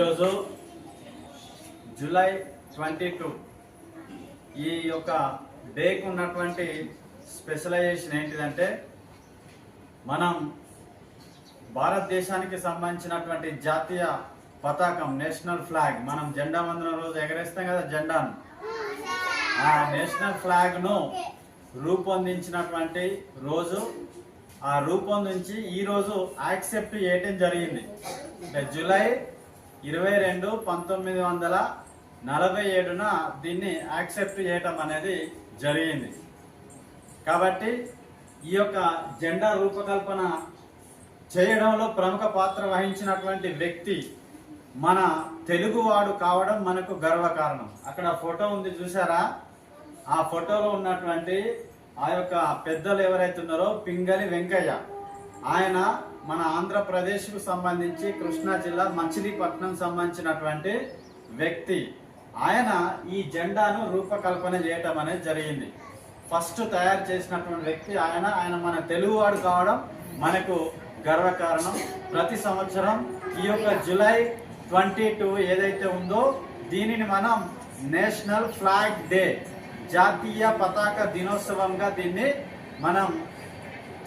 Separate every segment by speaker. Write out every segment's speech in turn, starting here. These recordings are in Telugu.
Speaker 1: ఈరోజు జూలై ట్వంటీ టూ. ఈ యొక్క డేకి ఉన్నటువంటి స్పెషలైజేషన్ ఏంటిదంటే మనం భారతదేశానికి సంబంధించినటువంటి జాతీయ పతాకం నేషనల్ ఫ్లాగ్ మనం జెండా వందన రోజు ఎగరేస్తాం కదా జెండాను. ఆ నేషనల్ ఫ్లాగ్ను రూపొందించినటువంటి రోజు ఆ రూపొందించి ఈరోజు యాక్సెప్ట్ చేయటం జరిగింది. అంటే జూలై ఇరవై రెండు పంతొమ్మిది వందల నలభై ఏడున దీన్ని యాక్సెప్ట్ చేయటం అనేది జరిగింది. కాబట్టి ఈ యొక్క జెండా రూపకల్పన చేయడంలో ప్రముఖ పాత్ర వహించినటువంటి వ్యక్తి మన తెలుగువాడు కావడం మనకు గర్వకారణం. అక్కడ ఫోటో ఉంది చూసారా ఆ ఫోటోలో ఉన్నటువంటి ఆ యొక్క పెద్దలు ఎవరైతే ఉన్నారో పింగళి వెంకయ్య. ఆయన మన ఆంధ్రప్రదేశ్కు సంబంధించి కృష్ణా జిల్లా మచిలీపట్నం సంబంధించినటువంటి వ్యక్తి. ఆయన ఈ జెండాను రూపకల్పన చేయటం అనేది జరిగింది. ఫస్ట్ తయారు చేసినటువంటి వ్యక్తి ఆయన. ఆయన మన తెలుగువాడు కావడం మనకు గర్వకారణం. ప్రతి సంవత్సరం ఈ యొక్క జూలై ట్వంటీ టూ ఏదైతే ఉందో దీనిని మనం నేషనల్ ఫ్లాగ్ డే జాతీయ పతాక దినోత్సవంగా దీన్ని మనం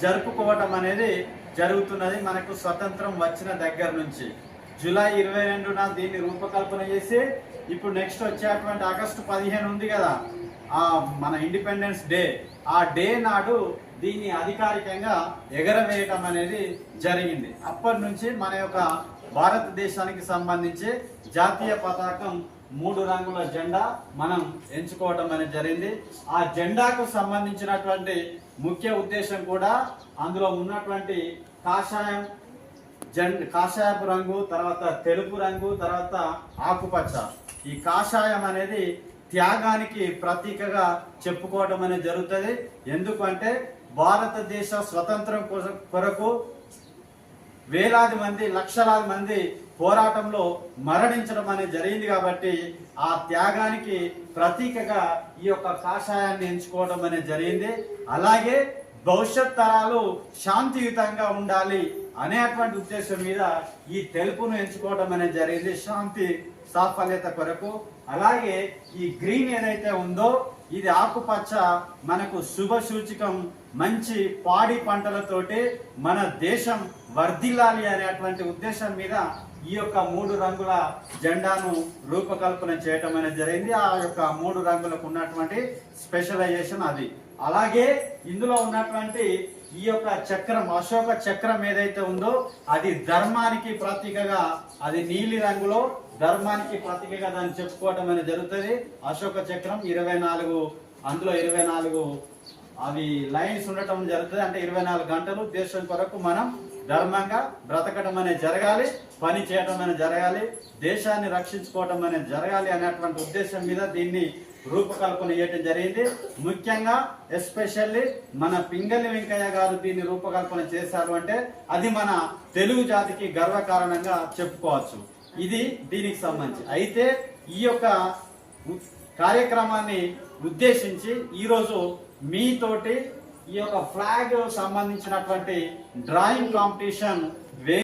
Speaker 1: జరుపుకోవటం అనేది జరుగుతున్నది మనకు స్వతంత్రం వచ్చిన దగ్గర నుంచి. జూలై ఇరవై రెండున దీన్ని రూపకల్పన చేసి ఇప్పుడు నెక్స్ట్ వచ్చేటువంటి ఆగస్టు పదిహేను ఉంది కదా ఆ మన ఇండిపెండెన్స్ డే ఆ డే నాడు దీన్ని అధికారికంగా ఎగరవేయటం అనేది జరిగింది. అప్పటి నుంచి మన యొక్క భారతదేశానికి సంబంధించి జాతీయ పతాకం మూడు రంగుల జెండా మనం ఎంచుకోవటం అనేది జరిగింది. ఆ జెండాకు సంబంధించినటువంటి ముఖ్య ఉద్దేశం కూడా అందులో ఉన్నటువంటి కాషాయం జెండ కాషాయపు రంగు తర్వాత తెలుపు రంగు తర్వాత ఆకుపచ్చ. ఈ కాషాయం అనేది త్యాగానికి ప్రతీకగా చెప్పుకోవడం అనేది జరుగుతుంది. ఎందుకంటే భారతదేశ స్వతంత్రం కొరకు వేలాది మంది లక్షలాది మంది పోరాటంలో మరణించడం అనేది జరిగింది కాబట్టి ఆ త్యాగానికి ప్రతీకగా ఈ యొక్క కాషాయాన్ని ఎంచుకోవడం అనేది జరిగింది. అలాగే భవిష్యత్ తరాలు శాంతియుతంగా ఉండాలి అనేటువంటి ఉద్దేశం మీద ఈ తెలుపును ఎంచుకోవడం అనేది జరిగింది శాంతి సాఫల్యత కొరకు. అలాగే ఈ గ్రీన్ ఏదైతే ఉందో ఇది ఆకుపచ్చ మనకు శుభ సూచికం మంచి పాడి పంటలతోటి మన దేశం వర్ధిల్లాలి అనేటువంటి ఉద్దేశం మీద ఈ యొక్క మూడు రంగుల జెండాను రూపకల్పన చేయటం అనేది జరిగింది. ఆ యొక్క మూడు రంగులకు ఉన్నటువంటి స్పెషలైజేషన్ అది. అలాగే ఇందులో ఉన్నటువంటి ఈ యొక్క చక్రం అశోక చక్రం ఏదైతే ఉందో అది ధర్మానికి ప్రతీకగా అది నీలి రంగులో ధర్మానికి ప్రతీకగా దాన్ని చెప్పుకోవటం అనేది జరుగుతుంది. అశోక చక్రం ఇరవై నాలుగు అందులో ఇరవై నాలుగు అవి లైన్స్ ఉండటం జరుగుతుంది. అంటే ఇరవై నాలుగు గంటలు దేశం కొరకు మనం ధర్మంగా బ్రతకడం అనేది జరగాలి పని చేయడం అనేది జరగాలి దేశాన్ని రక్షించుకోవడం అనేది జరగాలి అనేటువంటి ఉద్దేశం మీద దీన్ని రూపకల్పన చేయడం జరిగింది. ముఖ్యంగా ఎస్పెషల్లీ మన పింగళి వెంకయ్య గారు దీన్ని రూపకల్పన చేశారు అంటే అది మన తెలుగు జాతికి గర్వకారణంగా చెప్పుకోవచ్చు. ఇది దీనికి సంబంధించి. అయితే ఈ యొక్క కార్యక్రమాన్ని ఉద్దేశించి ఈరోజు మీతోటి ఈ యొక్క ఫ్లాగ్ సంబంధించినటువంటి డ్రాయింగ్ కాంపిటీషన్